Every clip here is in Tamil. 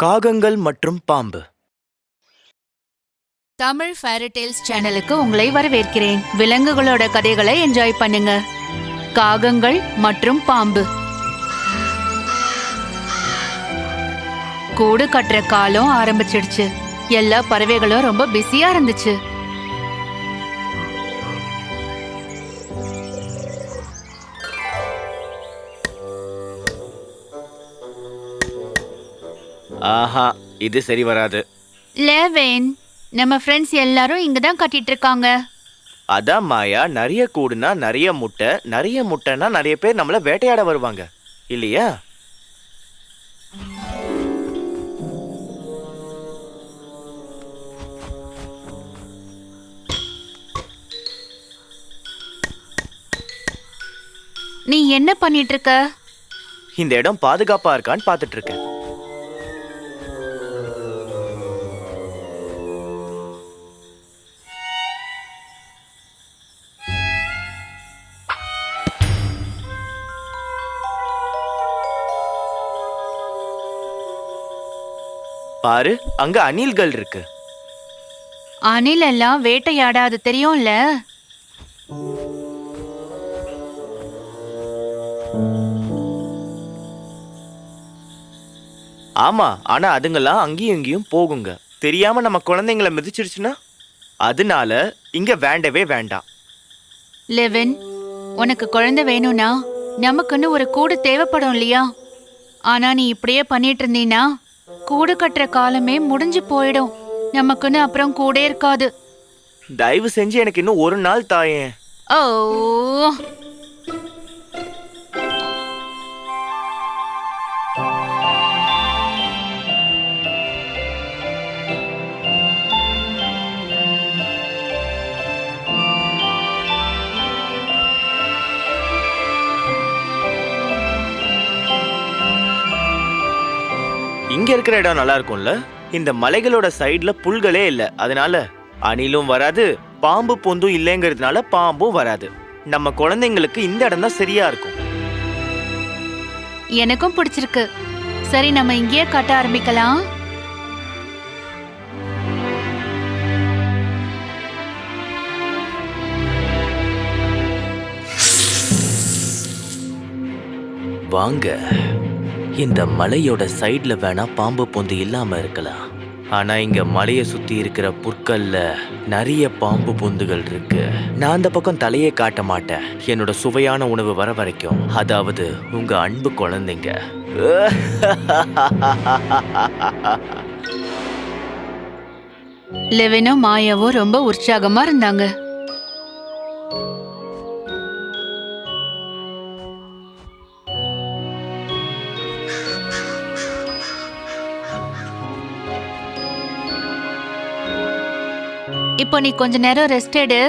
காகங்கள் மற்றும் பாம்பு. தமிழ் ஃபேரிடேல்ஸ் சேனலுக்கு உங்களை வரவேற்கிறேன். விலங்குகளோட கதைகளை என்ஜாய் பண்ணுங்க. காகங்கள் மற்றும் பாம்பு. கூடு கட்டுற காலம் ஆரம்பிச்சிடுச்சு. எல்லா பறவைகளும் ரொம்ப பிஸியா இருந்துச்சு. ஆஹா இது சரி வராது. லேவேன் நம்ம ஃப்ரெண்ட்ஸ் எல்லாரும் இங்க தான் கட்டிட்டு இருக்காங்க அதான் மாயா நிறைய கூடுனா நிறைய முட்டை நிறைய முட்டைனா நிறைய பேர் நம்மள வேட்டையாட வருவாங்க. இல்லையா? நீ என்ன பண்ணிட்டு இருக்க இந்த இடம் பாதுகாப்பா இருக்கான்னு பார்த்துட்டு இருக்கேன் பாரு அங்க அணில்கள் இருக்கு. அணில் எல்லாம் வேட்டையாடாது தெரியும்ல? ஆமா ஆனா அதுங்கெல்லாம் அங்கேயும் இங்கேயும் போகுங்க. தெரியாம நம்ம குழந்தைங்களை மிதிச்சிருச்சுன்னா அதனால இங்க வேண்டவே வேண்டாம். லெவின் உனக்கு குழந்தை வேணும்னா நமக்குன்னு ஒரு கூடு தேவைப்படும் இல்லையா? ஆனா நீ இப்படியே பண்ணிட்டு இருந்தீனா கூடு கட்டுற காலமே முடிஞ்சு போயிடும். நமக்குன்னு அப்புறம் கூடே இருக்காது. தயவு செஞ்சு எனக்கு இன்னும் ஒரு நாள் தாயேன் ஓ. இங்க இருக்கிற இடம் நல்லா இருக்கும்ல இந்த மலைகளோட சைடுல புல்களே இல்ல. அதனால அணிலும் வராது பாம்பு பொந்தும் இல்லைங்கிறதுனால பாம்பும் வராது. நம்ம குழந்தைங்களுக்கு இந்த இடம் தான் சரியா இருக்கும். எனக்கும் பிடிச்சிருக்கு. சரி நம்ம இங்கேயே கட்ட ஆரம்பிக்கலாம். வாங்க. இந்த மலையோட சைடில் வேணா பாம்பு பொந்து இல்லாமல் இருக்கலாம். ஆனால் இங்கே மலையை சுற்றி இருக்கிற புற்களில் நிறைய பாம்பு பொந்துகள் இருக்கு. நான் அந்த பக்கம் தலையே காட்ட மாட்டேன். என்னோட சுவையான உணவு வர வரைக்கும். அதாவது உங்க அன்பு குழந்தைங்க. லெவினும் மாயாவும் ரொம்ப உற்சாகமா இருந்தாங்க. இப்போ நீ கொஞ்ச நேரம் ரெஸ்ட் எடு.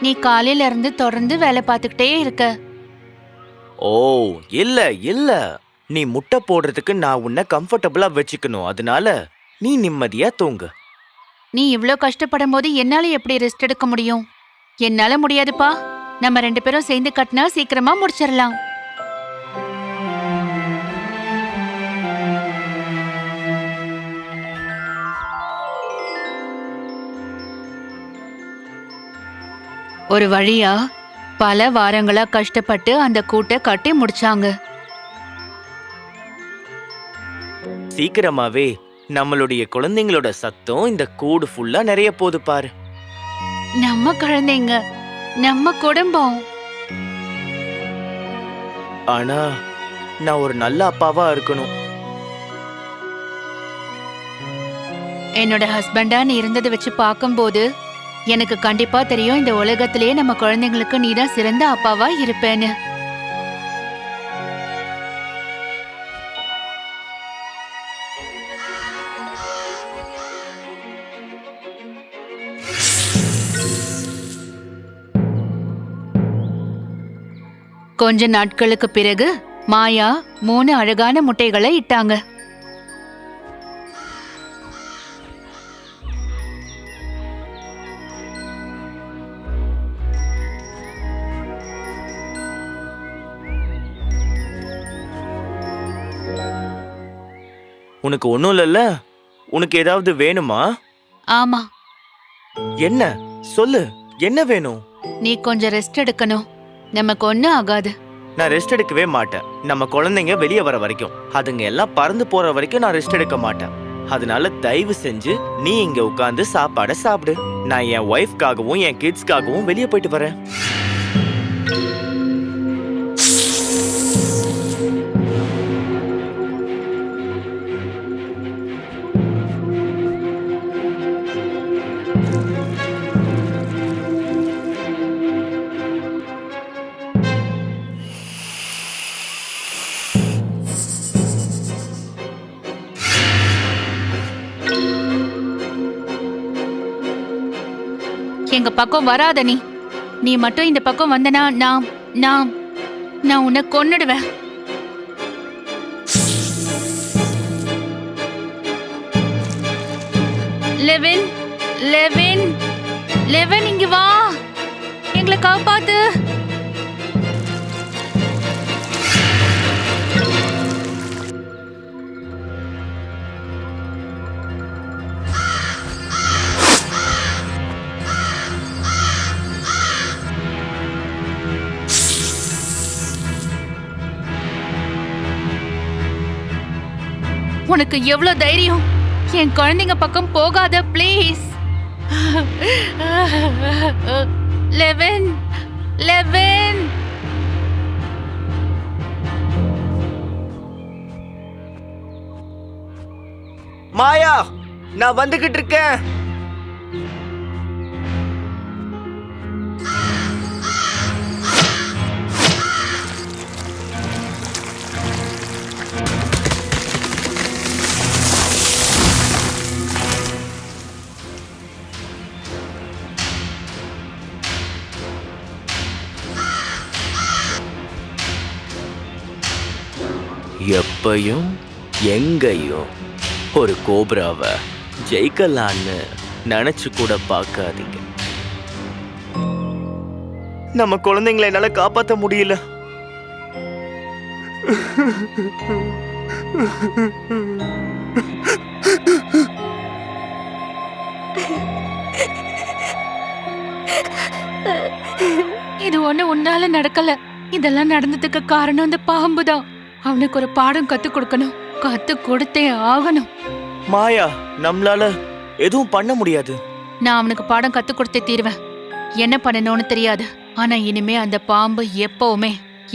நீ காலையில இருந்து தொடர்ந்து வேலை பார்த்துக்கிட்டே இருக்க. ஓ இல்ல இல்ல. நீ முட்டை போடுறதுக்கு நான் உன்னை கம்ஃபர்டபுளா வச்சுக்கணும். அதனால நீ நிம்மதியா தூங்கு. நீ இவ்ளோ கஷ்டப்படும் போது என்னால எப்படி ரெஸ்ட் எடுக்க முடியும்? என்னால முடியாதுப்பா. நம்ம ரெண்டு பேரும் சேர்ந்து கட்டினா சீக்கிரமா முடிச்சிடலாம். ஒரு வழியா பல வாரங்களா கஷ்டப்பட்டு அந்த கூட்டை கட்டி முடிச்சாங்க. சீக்கிரமாவே நம்மளுடைய குழந்தைங்களோட சத்தம் இந்த கூடு ஃபுல்லா நிறைய போகுது பாரு. நம்ம குழந்தைங்க நம்ம குடும்பம். ஆனா நான் ஒரு நல்ல அப்பாவா இருக்கணும். என்னோட ஹஸ்பண்டா நீ இருந்ததை வச்சு பார்க்கும்போது எனக்கு கண்டிப்பா தெரியும் இந்த உலகத்திலேயே நம்ம குழந்தைங்களுக்கு நீதான் சிறந்த அப்பாவா இருப்பேன்னு. கொஞ்ச நாட்களுக்கு பிறகு மாயா மூணு அழகான முட்டைகளை இட்டாங்க. உனக்கு ஒன்றும் இல்லைல்ல? உனக்கு ஏதாவது வேணுமா? ஆமா. என்ன? சொல்லு. என்ன வேணும்? நீ கொஞ்சம் ரெஸ்ட் எடுக்கணும். நமக்கு ஒன்னும் ஆகாது. நான் ரெஸ்ட் எடுக்கவே மாட்டேன். நம்ம குழந்தைங்க வெளியே வர வரைக்கும். அதுங்க எல்லாம் பறந்து போற வரைக்கும் நான் ரெஸ்ட் எடுக்க மாட்டேன். அதனால தயவு செஞ்சு நீ இங்க உட்காந்து சாப்பாடை சாப்பிடு. நான் என் ஒய்ஃப்காகவும் என் கிட்ஸ்க்காகவும் வெளியே போயிட்டு வரேன். எங்க பக்கம் வராத நீ. நீ மட்டும் இந்த பக்கம் வந்தனா நான் நான் நான் உன்னை கொன்னுடுவேன். லெவின் லெவின் லெவின் இங்க வா. எங்களை காப்பாத்து. உனக்கு எவ்வளவு தைரியம்? என் குழந்தைங்க பக்கம் போகாத ப்ளீஸ் லெவன் லெவன். மாயா நான் வந்துகிட்டு இருக்கேன். எப்பையும் எங்கேயும் ஒரு கோப்ராவை ஜெயிக்கலான்னு நினைச்சு கூட பார்க்காதீங்க. நம்ம குழந்தைங்களை என்னால காப்பாத்த முடியல. இது ஒண்ணு உன்னால நடக்கல. இதெல்லாம் நடந்ததுக்கு காரணம் அந்த பாம்பு தான் அவனுக்கு ஒரு பாடம் கத்து கொடுக்கணும். கத்து கொடுத்தே ஆகணும். மாயா நம்மளால எதுவும் பண்ண முடியாது. நான் அவனுக்கு பாடம் கத்து கொடுத்தே தீருவேன். என்ன பண்ணணும்னு தெரியாது. ஆனா இனிமே அந்த பாம்பு எப்பவுமே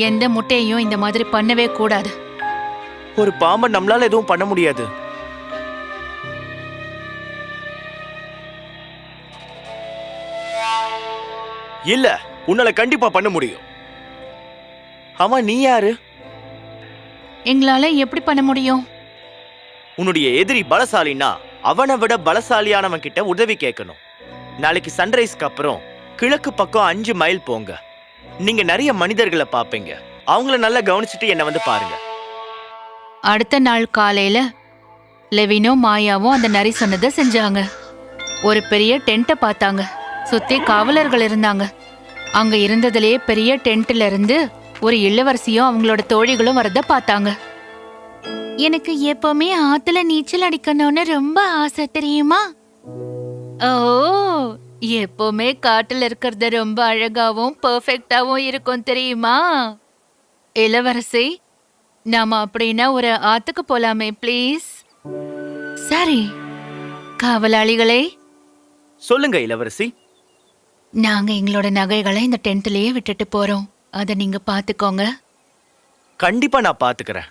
எந்த முட்டையையும் இந்த மாதிரி பண்ணவே கூடாது. ஒரு பாம்பை நம்மளால எதுவும் பண்ண முடியாது. இல்ல உன்னால கண்டிப்பா பண்ண முடியும். ஆமா நீ யாரு? எங்களால எப்படி பண்ண முடியும்? உன்னுடைய எதிரி பலசாலின்னா அவனை விட பலசாலியானவன் கிட்ட உதவி கேட்கணும். நாளைக்கு சன்ரைஸ்க்கு அப்புறம் கிழக்கு பக்கம் அஞ்சு மைல் போங்க. நீங்க நிறைய மனிதர்களை பாப்பீங்க அவங்கள நல்லா கவனிச்சுட்டு என்ன வந்து பாருங்க. அடுத்த நாள் காலையில லெவினும் மாயாவும் அந்த நரி சொன்னதை செஞ்சாங்க. ஒரு பெரிய டென்ட்டை பார்த்தாங்க. சுத்தி காவலர்கள் இருந்தாங்க. அங்க இருந்ததுலயே பெரிய டென்ட்ல இருந்து ஒரு இளவரசியும் அவங்களோட தோழிகளும் வரத பார்த்தாங்க. எனக்கு எப்பவுமே ஆத்துல நீச்சல் அடிக்கணும்னு ரொம்ப ஆசை தெரியுமா? ஓ எப்பவுமே காட்டுல இருக்கிறது ரொம்ப அழகாவும் பெர்ஃபெக்டாவும் இருக்கும் தெரியுமா? இளவரசி நாம அப்படின்னா ஒரு ஆத்துக்கு போலாமே ப்ளீஸ் சரி. காவலாளிகளே. சொல்லுங்க இளவரசி. நாங்க எங்களோட நகைகளை இந்த டென்ட்லயே விட்டுட்டு போறோம். அத நீங்க பாத்துக்கோங்க. கண்டிப்பா நான் பாத்துக்கிறேன்.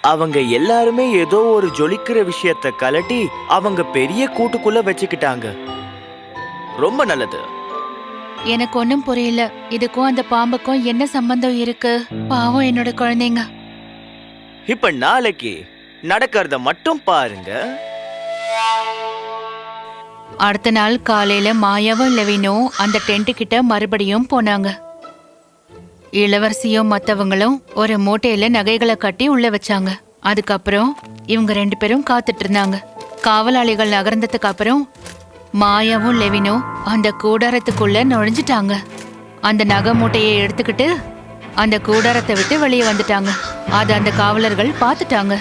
அவங்க எல்லாருமே ஏதோ ஒரு ஜொலிக்கிற விஷயத்த கலட்டி அவங்க பெரிய கூட்டுக்குள்ள வச்சுக்கிட்டாங்க. ரொம்ப நல்லது. எனக்கு ஒண்ணும் புரியல. இதுக்கும் அந்த பாம்புக்கும் என்ன சம்பந்தம் இருக்கு? பாவம் என்னோட குழந்தைங்க. இப்ப நாளைக்கு நடக்கிறத மட்டும் பாருங்க. அடுத்த நாள் காலையில மாயாவும் லெவினும் அந்த டென்ட் கிட்ட மறுபடியும் போனாங்க. இளவரசியும் மத்தவங்களும் ஒரு மூட்டையில நகைகளை கட்டி உள்ள வச்சாங்க. அதுக்கப்புறம் இவங்க ரெண்டு பேரும் காத்துட்டு இருந்தாங்க. காவலாளிகள் நகர்ந்ததுக்கு அப்புறம் மாயாவும் லெவினும் அந்த கூடாரத்துக்குள்ள நுழைஞ்சிட்டாங்க. அந்த நகை மூட்டையை எடுத்துக்கிட்டு அந்த கூடாரத்தை விட்டு வெளியே வந்துட்டாங்க. அது அந்த காவலர்கள் பார்த்துட்டாங்க.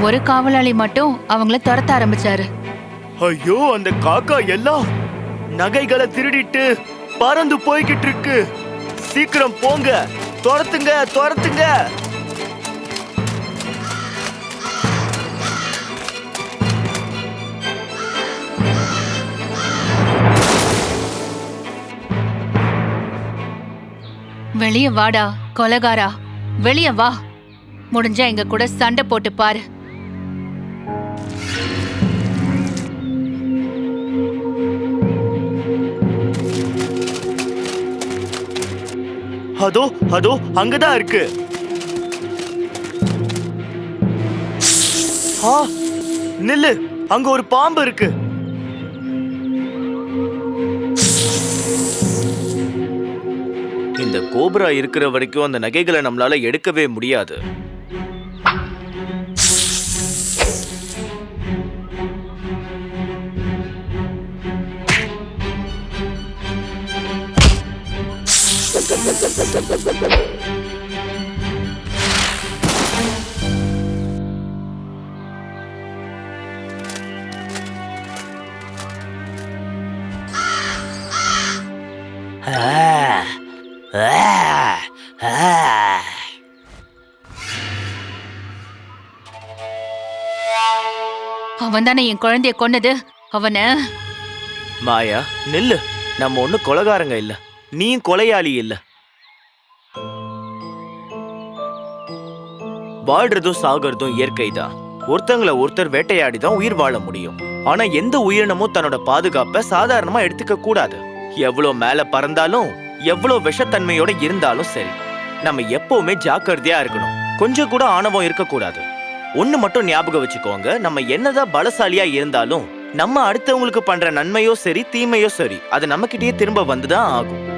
ஒரு காவலாளி மட்டும் அவங்கள துரத்த ஆரம்பிச்சாரு. ஐயோ அந்த காக்கா எல்லாம் நகைகளை திருடிட்டு பறந்து போய்கிட்டு இருக்கு. சீக்கிரம் போங்க. துரத்துங்க துரத்துங்க. வெளிய வாடா கொலகாரா. வெளிய வா. முடிஞ்சா எங்க கூட சண்டை போட்டு பாரு. அதோ அதோ அங்கதான் இருக்கு. ஆ நில்லு. அங்க ஒரு பாம்பு இருக்கு. கோப்ரா இருக்கிற வரைக்கும் அந்த நகைகளை நம்மளால எடுக்கவே முடியாது. அவன் தானே என் குழந்தைய கொன்னது? அவன? மாயா நில்லு. நம்ம ஒண்ணு கொலகாரங்க இல்ல. நீயும் கொலையாளி இல்ல. வாழ்றதும் சாகிறதும் இயற்கை தான் ஒருத்தங்களை ஒருத்தர் வேட்டையாடி தான் உயிர் வாழ முடியும். ஆனா எந்த உயிரினமும் தன்னோட பாதுகாப்பை சாதாரணமா எடுத்துக்க கூடாது. எவ்வளவு மேல பறந்தாலும் எவ்வளவு விஷத்தன்மையோட இருந்தாலும் சரி. நம்ம எப்பவுமே ஜாக்கிரதையா இருக்கணும். கொஞ்சம் கூட ஆணவம் இருக்கக்கூடாது. ஒன்று மட்டும் ஞாபகம் வச்சுக்கோங்க. நம்ம என்னதான் பலசாலியா இருந்தாலும் நம்ம அடுத்தவங்களுக்கு பண்ற நன்மையோ சரி தீமையோ சரி அது நம்மக்கிட்டேயே திரும்ப வந்துதான் ஆகும்.